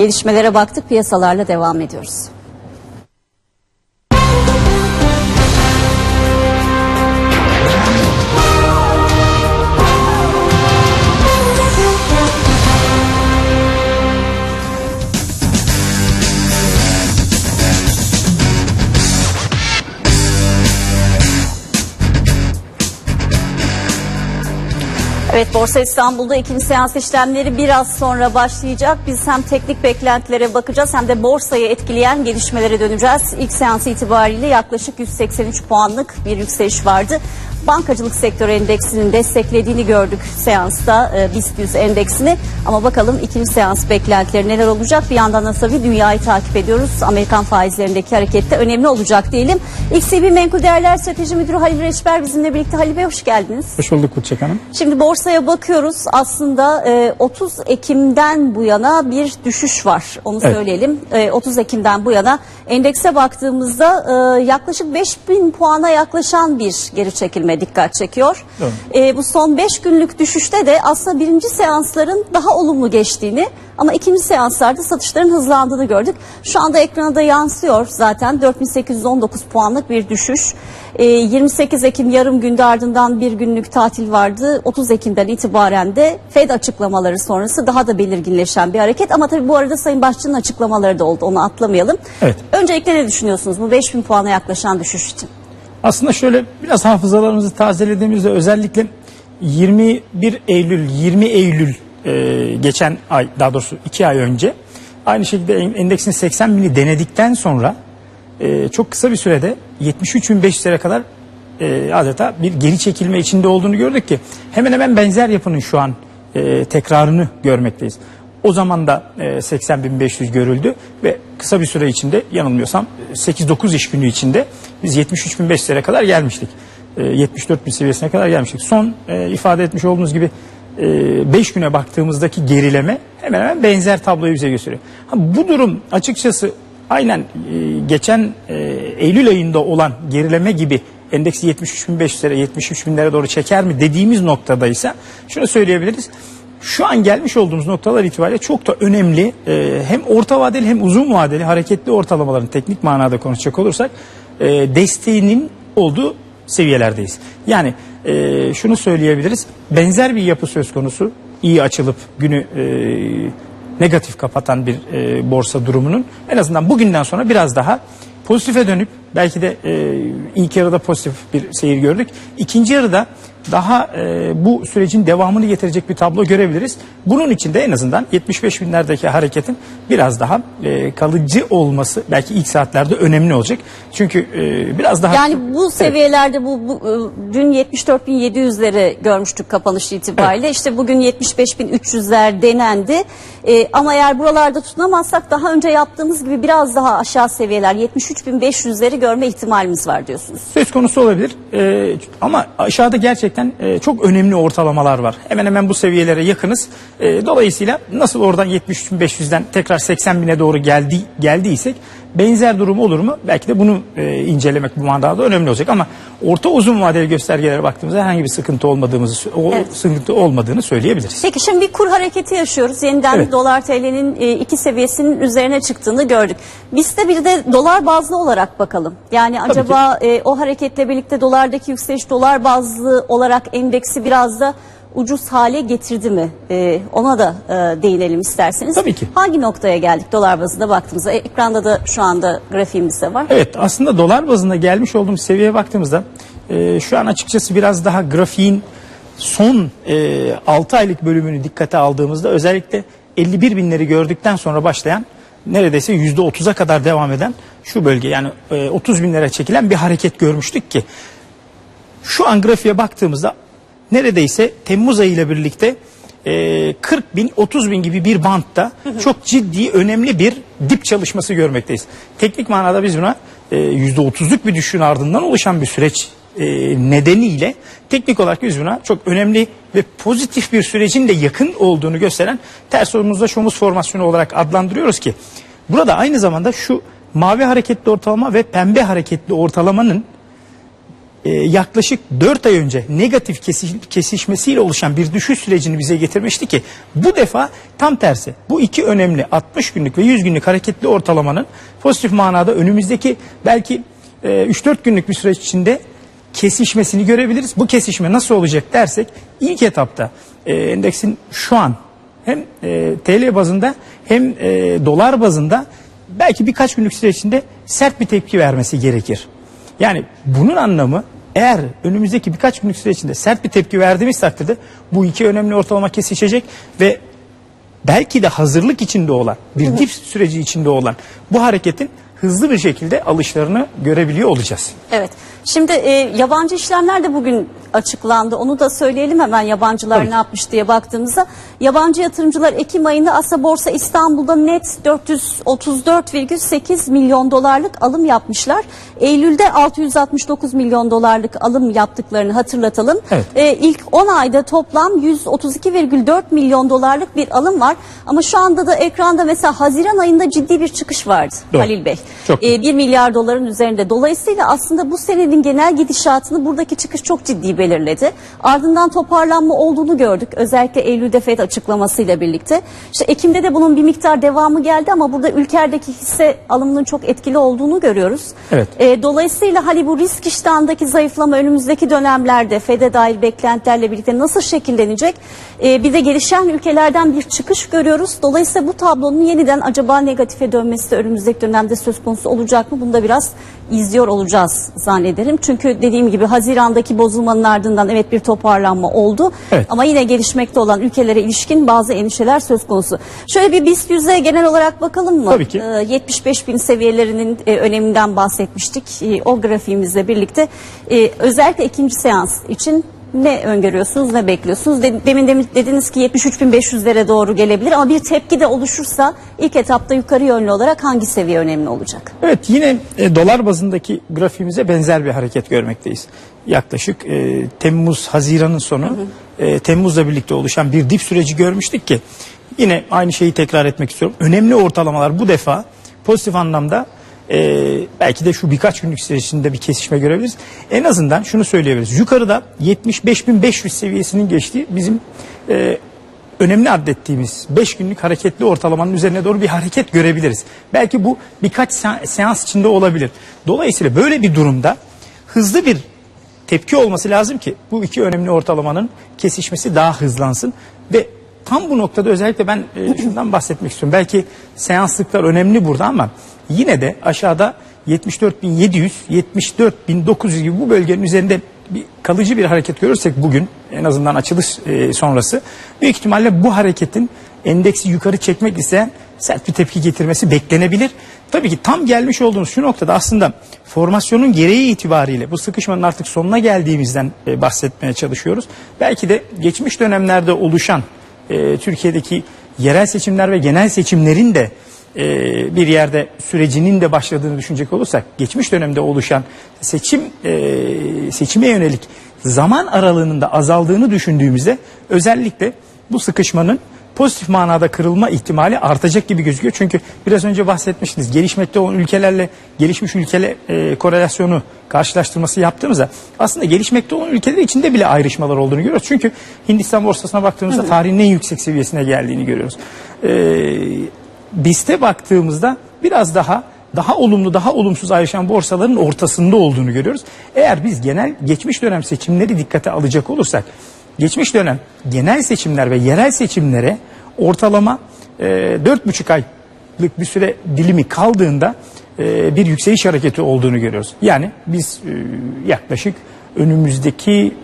Gelişmelere baktık piyasalarla devam ediyoruz. Evet Borsa İstanbul'da ikinci seans işlemleri biraz sonra başlayacak. Biz hem teknik beklentilere bakacağız hem de borsayı etkileyen gelişmelere döneceğiz. İlk seans itibariyle yaklaşık 183 puanlık bir yükseliş vardı. Bankacılık sektörü endeksinin desteklediğini gördük seansta e, BIST 100 endeksini. Ama bakalım ikinci seans beklentileri neler olacak? Bir yandan da tabii dünyayı takip ediyoruz. Amerikan faizlerindeki harekette önemli olacak diyelim. XCB Menkul Değerler Strateji Müdürü Halil Reçber bizimle birlikte. Halil Bey hoş geldiniz. Hoş bulduk Kutçak Hanım. Şimdi borsaya bakıyoruz. Aslında e, 30 Ekim'den bu yana bir düşüş var. Onu Evet. söyleyelim. E, 30 Ekim'den bu yana endekse baktığımızda e, yaklaşık 5000 puana yaklaşan bir geri çekilme dikkat çekiyor. Evet. E, bu son 5 günlük düşüşte de aslında birinci seansların daha olumlu geçtiğini ama ikinci seanslarda satışların hızlandığını gördük. Şu anda ekrana da yansıyor zaten 4819 puanlık bir düşüş. E, 28 Ekim yarım günde ardından bir günlük tatil vardı. 30 Ekim'den itibaren de Fed açıklamaları sonrası daha da belirginleşen bir hareket. Ama tabii bu arada Sayın Başkan'ın açıklamaları da oldu onu atlamayalım. Evet. Öncelikle ne düşünüyorsunuz bu 5000 puana yaklaşan düşüş için? Aslında şöyle biraz hafızalarımızı tazelediğimizde özellikle 21 Eylül, 20 Eylül e, geçen ay daha doğrusu 2 ay önce aynı şekilde en- endeksin 80 bini denedikten sonra e, çok kısa bir sürede 73.500'lere kadar e, adeta bir geri çekilme içinde olduğunu gördük ki hemen hemen benzer yapının şu an e, tekrarını görmekteyiz. O zaman da e, 80.500 görüldü ve kısa bir süre içinde yanılmıyorsam 8-9 iş günü içinde biz 73.500'lere kadar gelmiştik. E, 74.000 seviyesine kadar gelmiştik. Son e, ifade etmiş olduğunuz gibi 5 güne baktığımızdaki gerileme hemen hemen benzer tabloyu bize gösteriyor. Bu durum açıkçası aynen e, geçen e, Eylül ayında olan gerileme gibi endeksi 73.500'lere 73.000'lere doğru çeker mi dediğimiz noktadaysa şunu söyleyebiliriz. Şu an gelmiş olduğumuz noktalar itibariyle çok da önemli e, hem orta vadeli hem uzun vadeli hareketli ortalamaların teknik manada konuşacak olursak e, desteğinin olduğu seviyelerdeyiz. Yani e, şunu söyleyebiliriz benzer bir yapı söz konusu iyi açılıp günü e, negatif kapatan bir e, borsa durumunun en azından bugünden sonra biraz daha pozitife dönüp belki de e, ilk yarıda pozitif bir seyir gördük. İkinci yarıda daha e, bu sürecin devamını getirecek bir tablo görebiliriz. Bunun için de en azından 75 binlerdeki hareketin biraz daha e, kalıcı olması belki ilk saatlerde önemli olacak. Çünkü e, biraz daha... Yani bu seviyelerde bu, bu e, dün 74.700'leri görmüştük kapanış itibariyle. İşte bugün 75.300'ler denendi. E, ama eğer buralarda tutunamazsak daha önce yaptığımız gibi biraz daha aşağı seviyeler 73.500'leri görme ihtimalimiz var diyorsunuz. söz konusu olabilir. Ee, ama aşağıda gerçekten e, çok önemli ortalamalar var. Hemen hemen bu seviyelere yakınız. Ee, dolayısıyla nasıl oradan 73.500'den tekrar 80 bine doğru geldi geldiysek benzer durum olur mu? Belki de bunu e, incelemek bu manada önemli olacak ama orta uzun vadeli göstergelere baktığımızda herhangi bir sıkıntı olmadığımızı o Evet. sıkıntı olmadığını söyleyebiliriz. Peki şimdi bir kur hareketi yaşıyoruz. Yeniden Evet. dolar TL'nin e, iki seviyesinin üzerine çıktığını gördük. Biz de bir de dolar bazlı olarak bakalım. Yani acaba e, o hareketle birlikte dolardaki yükseliş dolar bazlı olarak endeksi biraz da ucuz hale getirdi mi? E, ona da e, değinelim isterseniz. Tabii ki. Hangi noktaya geldik dolar bazında baktığımızda? E, Ekranda da şu anda grafiğimiz de var. Evet aslında dolar bazında gelmiş olduğumuz seviyeye baktığımızda e, şu an açıkçası biraz daha grafiğin son e, 6 aylık bölümünü dikkate aldığımızda özellikle 51 binleri gördükten sonra başlayan neredeyse %30'a kadar devam eden şu bölge yani e, 30 binlere çekilen bir hareket görmüştük ki şu an grafiğe baktığımızda neredeyse Temmuz ayı ile birlikte e, 40 bin 30 bin gibi bir bantta çok ciddi önemli bir dip çalışması görmekteyiz. Teknik manada biz buna e, %30'luk bir düşüşün ardından oluşan bir süreç e, nedeniyle teknik olarak biz buna çok önemli ve pozitif bir sürecin de yakın olduğunu gösteren ters omuzda şomuz formasyonu olarak adlandırıyoruz ki burada aynı zamanda şu mavi hareketli ortalama ve pembe hareketli ortalamanın e, yaklaşık 4 ay önce negatif kesiş- kesişmesiyle oluşan bir düşüş sürecini bize getirmişti ki bu defa tam tersi. Bu iki önemli 60 günlük ve 100 günlük hareketli ortalamanın pozitif manada önümüzdeki belki e, 3-4 günlük bir süreç içinde kesişmesini görebiliriz. Bu kesişme nasıl olacak dersek ilk etapta e, endeksin şu an hem e, TL bazında hem e, dolar bazında belki birkaç günlük süre içinde sert bir tepki vermesi gerekir. Yani bunun anlamı eğer önümüzdeki birkaç günlük süre içinde sert bir tepki verdiğimiz takdirde bu iki önemli ortalama kesişecek ve belki de hazırlık içinde olan bir dip süreci içinde olan bu hareketin hızlı bir şekilde alışlarını görebiliyor olacağız. Evet. Şimdi e, yabancı işlemler de bugün açıklandı. Onu da söyleyelim hemen yabancılar Tabii. ne yapmış diye baktığımızda. Yabancı yatırımcılar Ekim ayında Asa Borsa İstanbul'da net 434,8 milyon dolarlık alım yapmışlar. Eylül'de 669 milyon dolarlık alım yaptıklarını hatırlatalım. Evet. E, ilk 10 ayda toplam 132,4 milyon dolarlık bir alım var. Ama şu anda da ekranda mesela Haziran ayında ciddi bir çıkış vardı Doğru. Halil Bey. Çok E, 1 milyar doların üzerinde. Dolayısıyla aslında bu senenin genel gidişatını buradaki çıkış çok ciddi belirledi. Ardından toparlanma olduğunu gördük. Özellikle Eylül'de FED açıklamasıyla birlikte. İşte Ekim'de de bunun bir miktar devamı geldi ama burada ülkedeki hisse alımının çok etkili olduğunu görüyoruz. Evet. E, dolayısıyla hani bu risk iştahındaki zayıflama önümüzdeki dönemlerde FED'e dair beklentilerle birlikte nasıl şekillenecek? E, bir de gelişen ülkelerden bir çıkış görüyoruz. Dolayısıyla bu tablonun yeniden acaba negatife dönmesi de önümüzdeki dönemde söz konusu olacak mı? Bunu da biraz izliyor olacağız zannederim. Çünkü dediğim gibi Haziran'daki bozulmanın ardından evet bir toparlanma oldu. Evet. Ama yine gelişmekte olan ülkelere ilişkin bazı endişeler söz konusu. Şöyle bir BIST 100'e genel olarak bakalım mı? Tabii ki. Ee, 75 bin seviyelerinin e, öneminden bahsetmiştik. E, o grafiğimizle birlikte e, özellikle ikinci seans için ne öngörüyorsunuz, ne bekliyorsunuz? De- Demin demin dediniz ki 73.500'lere doğru gelebilir ama bir tepki de oluşursa ilk etapta yukarı yönlü olarak hangi seviye önemli olacak? Evet yine e, dolar bazındaki grafiğimize benzer bir hareket görmekteyiz. Yaklaşık e, Temmuz, Haziran'ın sonu e, Temmuz'la birlikte oluşan bir dip süreci görmüştük ki yine aynı şeyi tekrar etmek istiyorum. Önemli ortalamalar bu defa pozitif anlamda e, belki de şu birkaç günlük sürecinde bir kesişme görebiliriz. En azından şunu söyleyebiliriz. Yukarıda 75.500 seviyesinin geçtiği bizim e, önemli adettiğimiz 5 günlük hareketli ortalamanın üzerine doğru bir hareket görebiliriz. Belki bu birkaç se- seans içinde olabilir. Dolayısıyla böyle bir durumda hızlı bir tepki olması lazım ki bu iki önemli ortalamanın kesişmesi daha hızlansın ve tam bu noktada özellikle ben e, şundan bahsetmek istiyorum. Belki seanslıklar önemli burada ama yine de aşağıda 74.700, 74.900 gibi bu bölgenin üzerinde bir kalıcı bir hareket görürsek bugün en azından açılış e, sonrası büyük ihtimalle bu hareketin endeksi yukarı çekmek isteyen sert bir tepki getirmesi beklenebilir. Tabii ki tam gelmiş olduğumuz şu noktada aslında formasyonun gereği itibariyle bu sıkışmanın artık sonuna geldiğimizden e, bahsetmeye çalışıyoruz. Belki de geçmiş dönemlerde oluşan e, Türkiye'deki yerel seçimler ve genel seçimlerin de e, bir yerde sürecinin de başladığını düşünecek olursak geçmiş dönemde oluşan seçim e, seçime yönelik zaman aralığının da azaldığını düşündüğümüzde özellikle bu sıkışmanın pozitif manada kırılma ihtimali artacak gibi gözüküyor. Çünkü biraz önce bahsetmiştiniz gelişmekte olan ülkelerle gelişmiş ülkeler e, korelasyonu karşılaştırması yaptığımızda aslında gelişmekte olan ülkeler içinde bile ayrışmalar olduğunu görüyoruz. Çünkü Hindistan borsasına baktığımızda tarihin en yüksek seviyesine geldiğini görüyoruz. E, BIST'e baktığımızda biraz daha daha olumlu daha olumsuz ayrışan borsaların ortasında olduğunu görüyoruz. Eğer biz genel geçmiş dönem seçimleri dikkate alacak olursak geçmiş dönem genel seçimler ve yerel seçimlere ortalama e, 4,5 aylık bir süre dilimi kaldığında e, bir yükseliş hareketi olduğunu görüyoruz. Yani biz e, yaklaşık önümüzdeki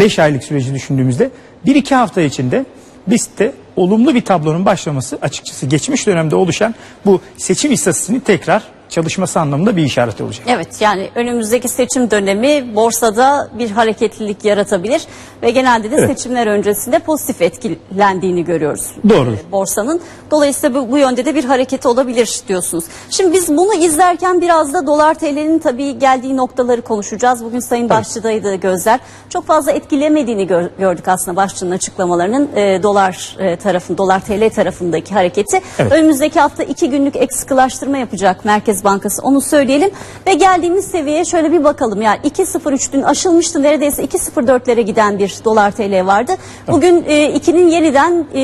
5 aylık süreci düşündüğümüzde 1-2 hafta içinde BIST'te olumlu bir tablonun başlaması açıkçası geçmiş dönemde oluşan bu seçim istatistiğinin tekrar çalışması anlamında bir işaret olacak. Evet yani önümüzdeki seçim dönemi borsada bir hareketlilik yaratabilir ve genelde de Evet. seçimler öncesinde pozitif etkilendiğini görüyoruz. Doğru. e, Borsanın. Dolayısıyla bu, bu yönde de bir hareket olabilir diyorsunuz. Şimdi biz bunu izlerken biraz da dolar TL'nin tabii geldiği noktaları konuşacağız. Bugün Sayın Başçı'daydı gözler. Çok fazla etkilemediğini gör- gördük aslında Başçı'nın açıklamalarının e, dolar e, tarafın, dolar TL tarafındaki hareketi. Evet. Önümüzdeki hafta iki günlük ek sıkılaştırma yapacak Merkez Merkez Bankası onu söyleyelim. Ve geldiğimiz seviyeye şöyle bir bakalım. Yani 2.03 dün aşılmıştı neredeyse 2.04'lere giden bir dolar TL vardı. Bugün e, 2'nin yeniden e,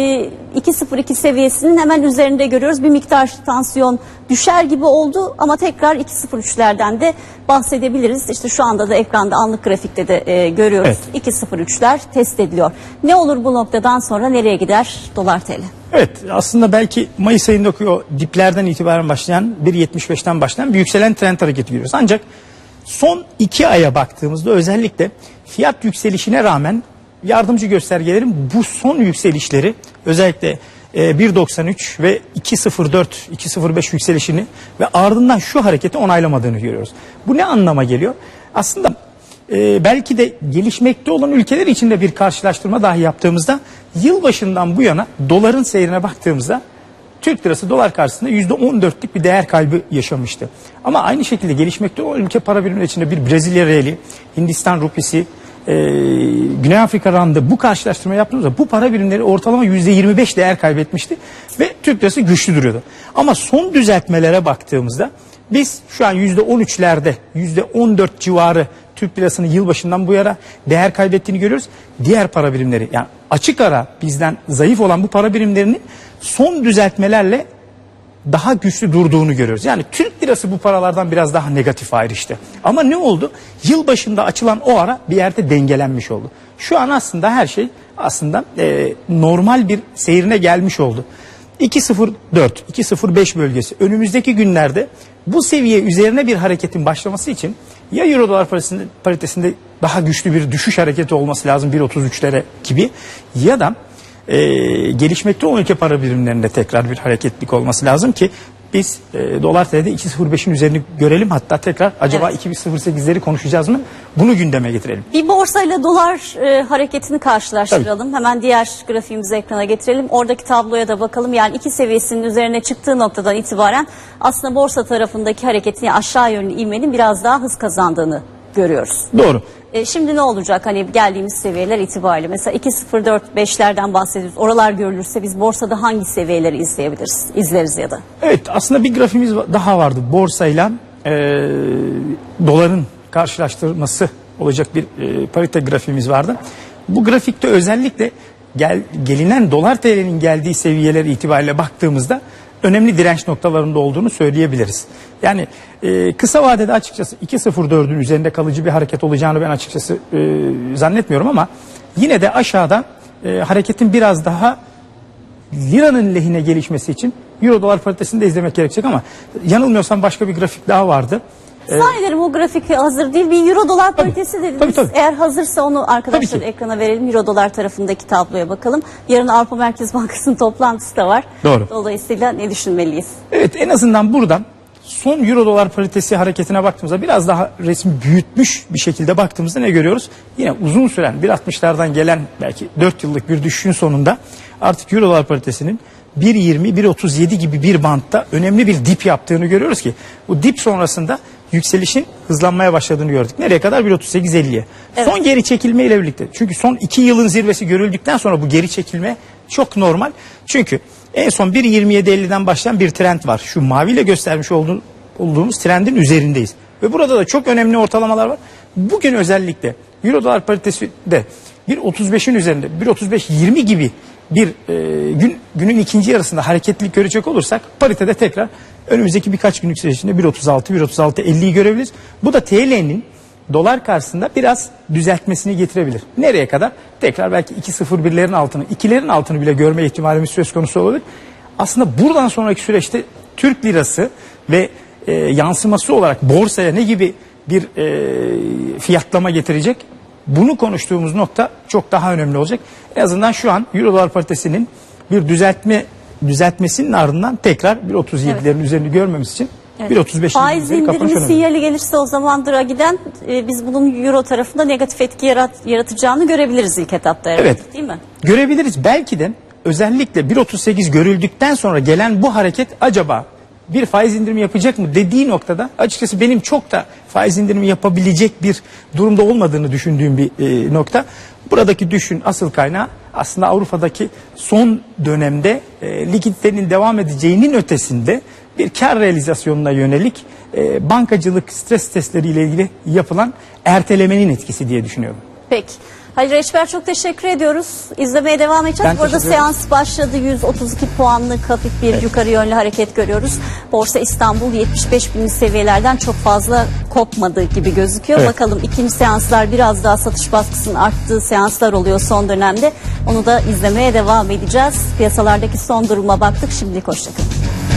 2.02 seviyesinin hemen üzerinde görüyoruz. Bir miktar tansiyon düşer gibi oldu ama tekrar 2.03'lerden de bahsedebiliriz. İşte şu anda da ekranda anlık grafikte de e, görüyoruz. 2.03'ler test ediliyor. Ne olur bu noktadan sonra nereye gider dolar TL? Evet aslında belki Mayıs ayındaki o diplerden itibaren başlayan 1.75'ten başlayan bir yükselen trend hareketi görüyoruz. Ancak son iki aya baktığımızda özellikle fiyat yükselişine rağmen yardımcı göstergelerin bu son yükselişleri özellikle e, 1.93 ve 2.04 2.05 yükselişini ve ardından şu hareketi onaylamadığını görüyoruz. Bu ne anlama geliyor? Aslında e, belki de gelişmekte olan ülkeler içinde bir karşılaştırma dahi yaptığımızda yılbaşından bu yana doların seyrine baktığımızda Türk lirası dolar karşısında %14'lük bir değer kaybı yaşamıştı. Ama aynı şekilde gelişmekte olan ülke para birimleri içinde bir Brezilya reali, Hindistan rupisi, e, Güney Afrika randı bu karşılaştırma yaptığımızda bu para birimleri ortalama %25 değer kaybetmişti ve Türk lirası güçlü duruyordu. Ama son düzeltmelere baktığımızda biz şu an %13'lerde, %14 civarı Türk lirasının yılbaşından bu yana değer kaybettiğini görüyoruz. Diğer para birimleri yani açık ara bizden zayıf olan bu para birimlerinin son düzeltmelerle daha güçlü durduğunu görüyoruz. Yani Türk lirası bu paralardan biraz daha negatif ayrıştı. Ama ne oldu? Yılbaşında açılan o ara bir yerde dengelenmiş oldu. Şu an aslında her şey aslında e, normal bir seyrine gelmiş oldu. 2.04, 2.05 bölgesi önümüzdeki günlerde bu seviye üzerine bir hareketin başlaması için ya Euro dolar paritesinde, paritesinde daha güçlü bir düşüş hareketi olması lazım 1.33'lere gibi ya da e, gelişmekte olan ülke para birimlerinde tekrar bir hareketlik olması lazım ki biz e, dolar TL'de 2.05'in üzerini görelim hatta tekrar acaba Evet. 2.08'leri konuşacağız mı bunu gündeme getirelim. Bir borsayla dolar e, hareketini karşılaştıralım. Hemen diğer grafiğimizi ekrana getirelim. Oradaki tabloya da bakalım. Yani iki seviyesinin üzerine çıktığı noktadan itibaren aslında borsa tarafındaki hareketin yani aşağı yönlü ivmenin biraz daha hız kazandığını görüyoruz. Doğru. E, şimdi ne olacak hani geldiğimiz seviyeler itibariyle? Mesela 2.04-5'lerden bahsediyoruz. Oralar görülürse biz borsada hangi seviyeleri izleyebiliriz? İzleriz ya da. Evet aslında bir grafimiz daha vardı. Borsayla e, doların karşılaştırması olacak bir e, parite grafimiz vardı. Bu grafikte özellikle gel, gelinen dolar TL'nin geldiği seviyeler itibariyle baktığımızda önemli direnç noktalarında olduğunu söyleyebiliriz. Yani e, kısa vadede açıkçası 2.04'ün üzerinde kalıcı bir hareket olacağını ben açıkçası e, zannetmiyorum ama yine de aşağıda e, hareketin biraz daha liranın lehine gelişmesi için euro dolar paritesini de izlemek gerekecek ama yanılmıyorsam başka bir grafik daha vardı. Zannederim o grafik hazır değil. Bir euro dolar paritesi dediniz. Tabii, tabii. Eğer hazırsa onu arkadaşlar Tabii ki. ekrana verelim. Euro dolar tarafındaki tabloya bakalım. Yarın Avrupa Merkez Bankası'nın toplantısı da var. Doğru. Dolayısıyla ne düşünmeliyiz? Evet en azından buradan son euro dolar paritesi hareketine baktığımızda biraz daha resmi büyütmüş bir şekilde baktığımızda ne görüyoruz? Yine uzun süren 1.60'lardan gelen belki 4 yıllık bir düşüşün sonunda artık euro dolar paritesinin 1.20-1.37 gibi bir bantta önemli bir dip yaptığını görüyoruz ki bu dip sonrasında yükselişin hızlanmaya başladığını gördük. Nereye kadar? 1.38-50'ye. Son geri çekilme ile birlikte. Çünkü son 2 yılın zirvesi görüldükten sonra bu geri çekilme çok normal. Çünkü en son 1.27.50'den başlayan bir trend var. Şu maviyle göstermiş olduğu, olduğumuz trendin üzerindeyiz. Ve burada da çok önemli ortalamalar var. Bugün özellikle Euro dolar paritesi de 1.35'in üzerinde 1.35-20 gibi bir e, gün günün ikinci yarısında hareketlilik görecek olursak paritede tekrar önümüzdeki birkaç günlük süreç içinde 1.36 1.36-50'yi görebiliriz. Bu da TL'nin dolar karşısında biraz düzeltmesini getirebilir. Nereye kadar? Tekrar belki 2.01'lerin altını, 2'lerin altını bile görme ihtimalimiz söz konusu olabilir. Aslında buradan sonraki süreçte Türk lirası ve e, yansıması olarak borsaya ne gibi bir e, fiyatlama getirecek? Bunu konuştuğumuz nokta çok daha önemli olacak. En azından şu an Euro dolar paritesinin bir düzeltme düzeltmesinin ardından tekrar 1.37'lerin üzerini görmemiz için 1.35'in Faiz üzeri kapanış indirimi sinyali gelirse o zaman Draghi'den e, biz bunun euro tarafında negatif etki yarat, yaratacağını görebiliriz ilk etapta herhalde, Evet. değil mi? Görebiliriz. Belki de özellikle 1.38 görüldükten sonra gelen bu hareket acaba bir faiz indirimi yapacak mı dediği noktada açıkçası benim çok da faiz indirimi yapabilecek bir durumda olmadığını düşündüğüm bir e, nokta. Buradaki düşün asıl kaynağı aslında Avrupa'daki son dönemde e, likiditenin devam edeceğinin ötesinde bir kar realizasyonuna yönelik e, bankacılık stres testleriyle ilgili yapılan ertelemenin etkisi diye düşünüyorum. Peki. Halil Reçber çok teşekkür ediyoruz. İzlemeye devam edeceğiz. Ben Bu arada seans başladı. 132 puanlık hafif bir yukarı yönlü hareket görüyoruz. Borsa İstanbul 75 bin seviyelerden çok fazla kopmadığı gibi gözüküyor. Evet. Bakalım ikinci seanslar biraz daha satış baskısının arttığı seanslar oluyor son dönemde. Onu da izlemeye devam edeceğiz. Piyasalardaki son duruma baktık. Şimdilik hoşçakalın.